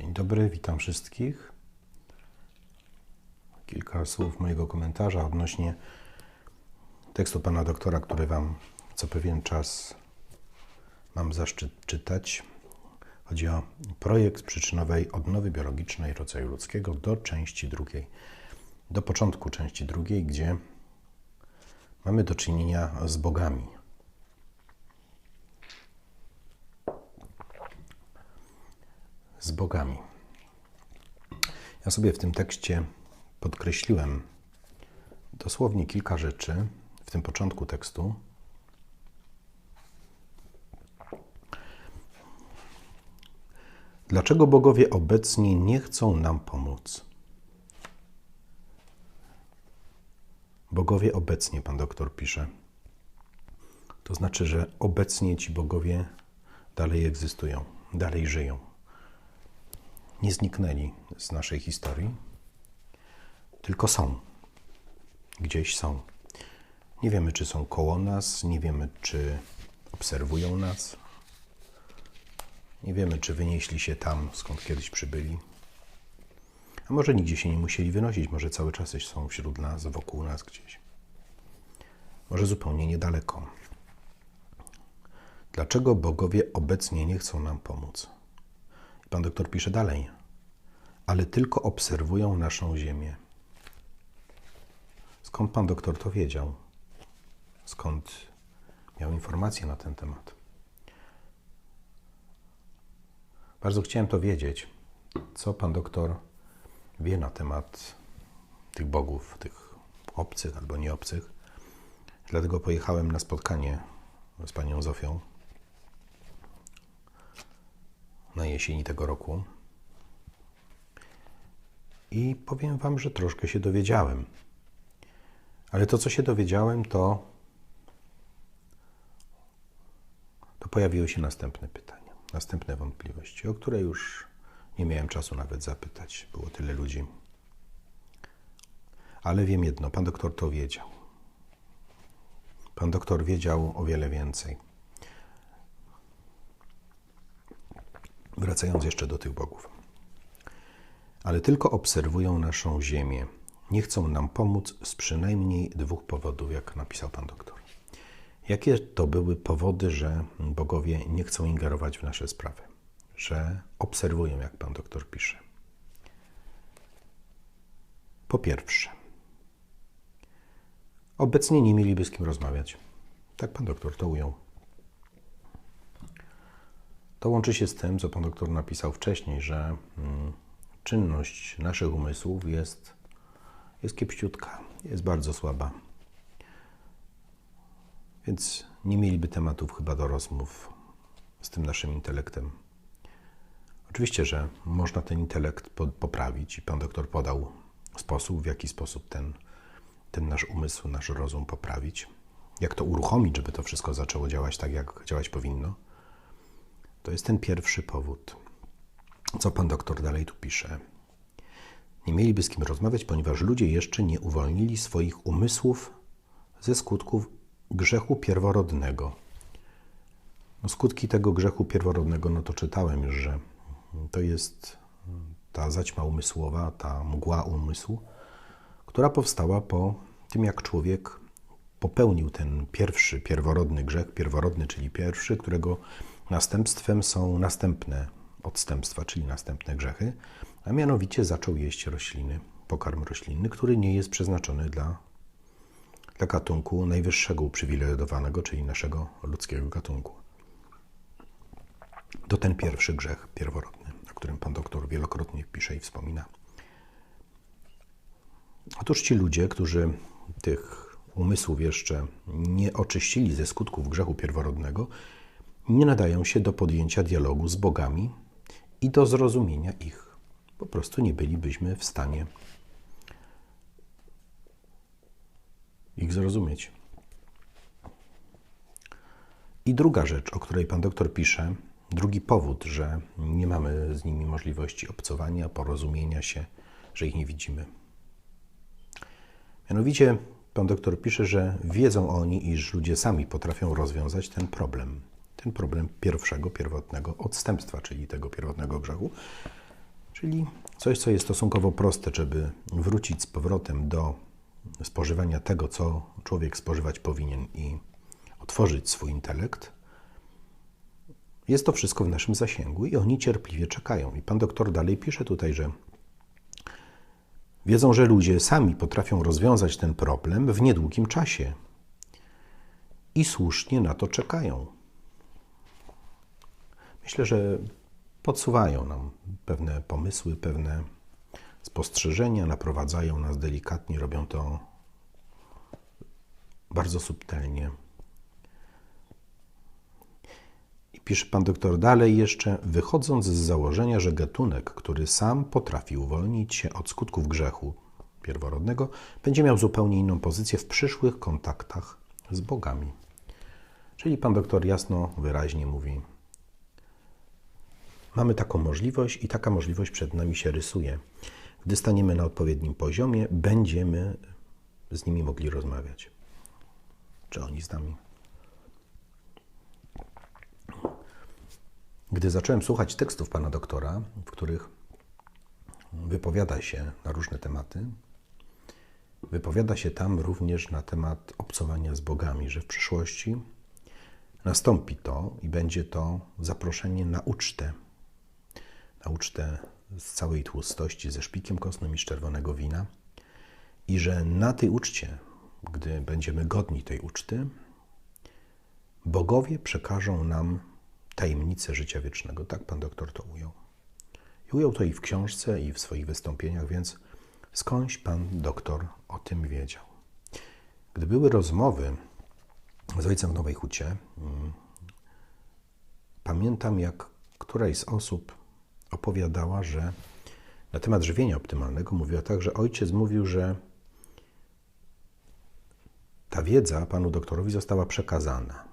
Dzień dobry, witam wszystkich. Kilka słów mojego komentarza odnośnie tekstu pana doktora, który Wam co pewien czas mam zaszczyt czytać. Chodzi o projekt przyczynowej odnowy biologicznej rodzaju ludzkiego do części drugiej, do początku części drugiej, gdzie mamy do czynienia z bogami. Z bogami. Ja sobie w tym tekście podkreśliłem dosłownie kilka rzeczy w tym początku tekstu. Dlaczego bogowie obecnie nie chcą nam pomóc? Bogowie obecnie, pan doktor pisze. To znaczy, że obecnie ci bogowie dalej egzystują, dalej żyją. Nie zniknęli z naszej historii, tylko są. Gdzieś są. Nie wiemy, czy są koło nas, nie wiemy, czy obserwują nas. Nie wiemy, czy wynieśli się tam, skąd kiedyś przybyli. A może nigdzie się nie musieli wynosić, może cały czas są wśród nas, wokół nas gdzieś. Może zupełnie niedaleko. Dlaczego bogowie obecnie nie chcą nam pomóc? Pan doktor pisze dalej. Ale tylko obserwują naszą ziemię. Skąd pan doktor to wiedział? Skąd miał informacje na ten temat? Bardzo chciałem to wiedzieć, co pan doktor wie na temat tych bogów, tych obcych albo nieobcych. Dlatego pojechałem na spotkanie z panią Zofią na jesieni tego roku. I powiem wam, że troszkę się dowiedziałem. Ale to, co się dowiedziałem, to, to pojawiły się następne pytania, następne wątpliwości, o które już nie miałem czasu nawet zapytać. Było tyle ludzi. Ale wiem jedno, pan doktor to wiedział. Pan doktor wiedział o wiele więcej. Wracając jeszcze do tych bogów. Ale tylko obserwują naszą ziemię. Nie chcą nam pomóc z przynajmniej dwóch powodów, jak napisał pan doktor. Jakie to były powody, że bogowie nie chcą ingerować w nasze sprawy? że obserwują, jak pan doktor pisze. Po pierwsze, obecnie nie mieliby z kim rozmawiać. Tak pan doktor to ujął. To łączy się z tym, co pan doktor napisał wcześniej, że mm, czynność naszych umysłów jest, jest kiepściutka, jest bardzo słaba. Więc nie mieliby tematów chyba do rozmów z tym naszym intelektem. Oczywiście, że można ten intelekt poprawić i pan doktor podał sposób, w jaki sposób ten, ten nasz umysł, nasz rozum poprawić. Jak to uruchomić, żeby to wszystko zaczęło działać tak, jak działać powinno. To jest ten pierwszy powód. Co pan doktor dalej tu pisze? Nie mieliby z kim rozmawiać, ponieważ ludzie jeszcze nie uwolnili swoich umysłów ze skutków grzechu pierworodnego. No, skutki tego grzechu pierworodnego, no to czytałem już, że to jest ta zaćma umysłowa, ta mgła umysłu, która powstała po tym, jak człowiek popełnił ten pierwszy, pierworodny grzech, pierworodny, czyli pierwszy, którego następstwem są następne odstępstwa, czyli następne grzechy, a mianowicie zaczął jeść rośliny, pokarm roślinny, który nie jest przeznaczony dla, dla gatunku najwyższego uprzywilejowanego, czyli naszego ludzkiego gatunku. To ten pierwszy grzech pierworodny, o którym pan doktor wielokrotnie pisze i wspomina. Otóż ci ludzie, którzy tych umysłów jeszcze nie oczyścili ze skutków grzechu pierworodnego, nie nadają się do podjęcia dialogu z bogami i do zrozumienia ich. Po prostu nie bylibyśmy w stanie ich zrozumieć. I druga rzecz, o której pan doktor pisze, Drugi powód, że nie mamy z nimi możliwości obcowania, porozumienia się, że ich nie widzimy. Mianowicie pan doktor pisze, że wiedzą oni, iż ludzie sami potrafią rozwiązać ten problem. Ten problem pierwszego, pierwotnego odstępstwa, czyli tego pierwotnego grzechu, Czyli coś, co jest stosunkowo proste, żeby wrócić z powrotem do spożywania tego, co człowiek spożywać powinien i otworzyć swój intelekt. Jest to wszystko w naszym zasięgu i oni cierpliwie czekają. I pan doktor dalej pisze tutaj, że wiedzą, że ludzie sami potrafią rozwiązać ten problem w niedługim czasie i słusznie na to czekają. Myślę, że podsuwają nam pewne pomysły, pewne spostrzeżenia, naprowadzają nas delikatnie, robią to bardzo subtelnie. I pisze pan doktor dalej jeszcze, wychodząc z założenia, że gatunek, który sam potrafi uwolnić się od skutków grzechu pierworodnego, będzie miał zupełnie inną pozycję w przyszłych kontaktach z bogami. Czyli pan doktor jasno, wyraźnie mówi, Mamy taką możliwość i taka możliwość przed nami się rysuje. Gdy staniemy na odpowiednim poziomie, będziemy z nimi mogli rozmawiać. Czy oni z nami? Gdy zacząłem słuchać tekstów pana doktora, w których wypowiada się na różne tematy, wypowiada się tam również na temat obcowania z bogami, że w przyszłości nastąpi to i będzie to zaproszenie na ucztę na ucztę z całej tłustości, ze szpikiem kostnym i z czerwonego wina. I że na tej uczcie, gdy będziemy godni tej uczty, bogowie przekażą nam tajemnicę życia wiecznego. Tak pan doktor to ujął. I ujął to i w książce, i w swoich wystąpieniach, więc skądś pan doktor o tym wiedział. Gdy były rozmowy z ojcem w Nowej Hucie, mm, pamiętam, jak któraś z osób opowiadała, że na temat żywienia optymalnego mówiła tak, że ojciec mówił, że ta wiedza panu doktorowi została przekazana.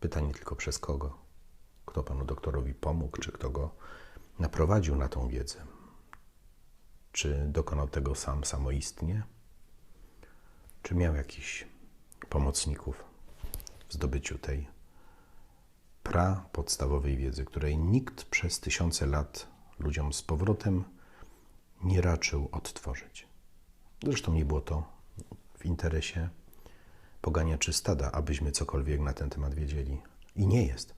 Pytanie tylko przez kogo? Kto panu doktorowi pomógł, czy kto go naprowadził na tą wiedzę? Czy dokonał tego sam samoistnie? Czy miał jakichś pomocników w zdobyciu tej pra podstawowej wiedzy, której nikt przez tysiące lat ludziom z powrotem nie raczył odtworzyć. Zresztą nie było to w interesie pogania czy stada, abyśmy cokolwiek na ten temat wiedzieli. I nie jest.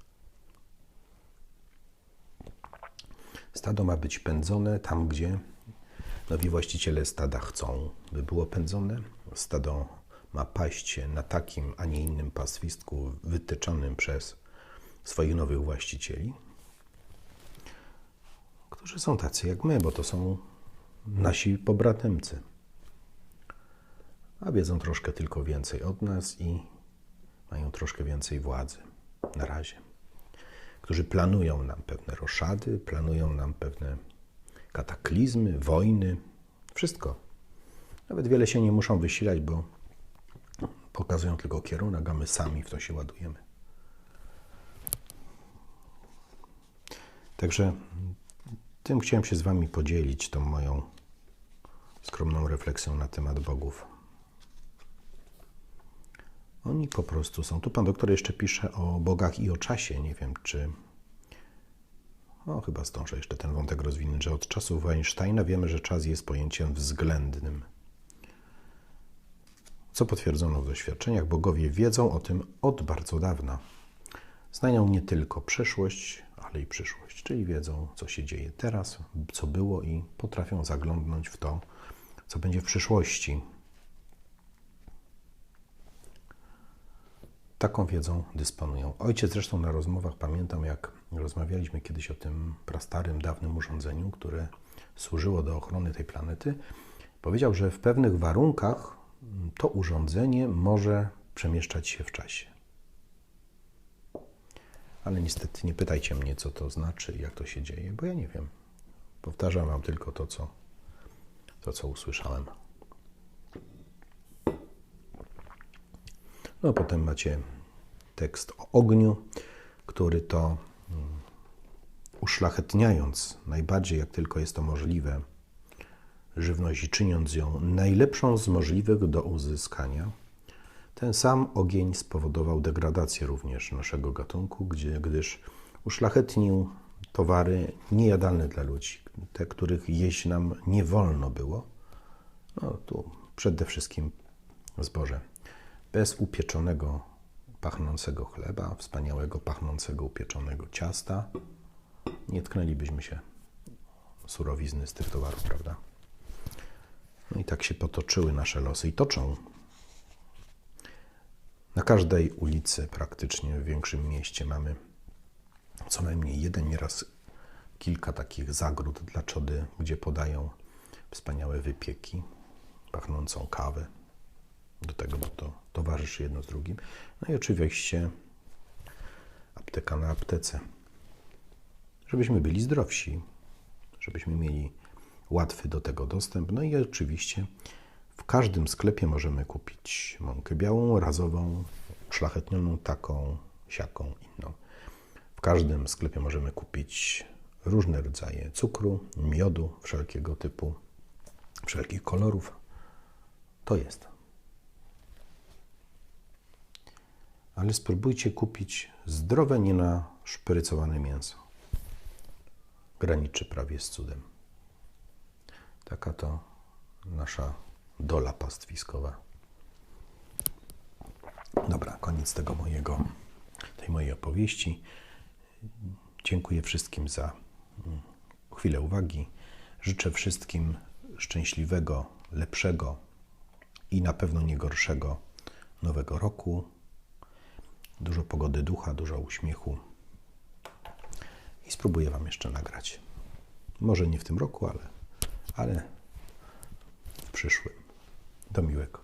Stado ma być pędzone tam, gdzie nowi właściciele stada chcą, by było pędzone. Stado ma paść na takim, a nie innym pastwisku wytyczonym przez swoich nowych właścicieli, którzy są tacy jak my, bo to są nasi pobratemcy. A wiedzą troszkę tylko więcej od nas i mają troszkę więcej władzy na razie. Którzy planują nam pewne roszady, planują nam pewne kataklizmy, wojny, wszystko. Nawet wiele się nie muszą wysilać, bo pokazują tylko kierunek, a my sami w to się ładujemy. Także tym chciałem się z Wami podzielić, tą moją skromną refleksją na temat bogów. Oni po prostu są. Tu pan doktor jeszcze pisze o bogach i o czasie. Nie wiem, czy. No, chyba zdążę jeszcze ten wątek rozwinąć, że od czasów Einsteina wiemy, że czas jest pojęciem względnym. Co potwierdzono w doświadczeniach, bogowie wiedzą o tym od bardzo dawna. Znają nie tylko przeszłość, ale i przyszłość, czyli wiedzą, co się dzieje teraz, co było i potrafią zaglądnąć w to, co będzie w przyszłości. Taką wiedzą dysponują. Ojciec zresztą na rozmowach, pamiętam jak rozmawialiśmy kiedyś o tym prastarym, dawnym urządzeniu, które służyło do ochrony tej planety, powiedział, że w pewnych warunkach to urządzenie może przemieszczać się w czasie ale niestety nie pytajcie mnie, co to znaczy i jak to się dzieje, bo ja nie wiem. Powtarzam Wam tylko to, co, to, co usłyszałem. No, potem macie tekst o ogniu, który to um, uszlachetniając najbardziej, jak tylko jest to możliwe, żywność i czyniąc ją najlepszą z możliwych do uzyskania, ten sam ogień spowodował degradację również naszego gatunku, gdzie, gdyż uszlachetnił towary niejadalne dla ludzi, te, których jeść nam nie wolno było. No tu przede wszystkim zboże. Bez upieczonego, pachnącego chleba, wspaniałego, pachnącego, upieczonego ciasta, nie tknęlibyśmy się surowizny z tych towarów, prawda? No i tak się potoczyły nasze losy i toczą. Każdej ulicy, praktycznie w większym mieście, mamy co najmniej jeden, nieraz kilka takich zagród dla czody, gdzie podają wspaniałe wypieki, pachnącą kawę. Do tego, bo to towarzyszy jedno z drugim. No i oczywiście apteka na aptece. Żebyśmy byli zdrowsi, żebyśmy mieli łatwy do tego dostęp. No i oczywiście w każdym sklepie możemy kupić mąkę białą, razową, szlachetnioną, taką, siaką, inną. W każdym sklepie możemy kupić różne rodzaje cukru, miodu wszelkiego typu, wszelkich kolorów. To jest. Ale spróbujcie kupić zdrowe, nie naszprycowane mięso. Graniczy prawie z cudem. Taka to nasza dola pastwiskowa. Dobra, koniec tego mojego, tej mojej opowieści. Dziękuję wszystkim za mm, chwilę uwagi. Życzę wszystkim szczęśliwego, lepszego i na pewno nie gorszego nowego roku. Dużo pogody ducha, dużo uśmiechu. I spróbuję Wam jeszcze nagrać. Może nie w tym roku, ale, ale w przyszłym. Do miłego.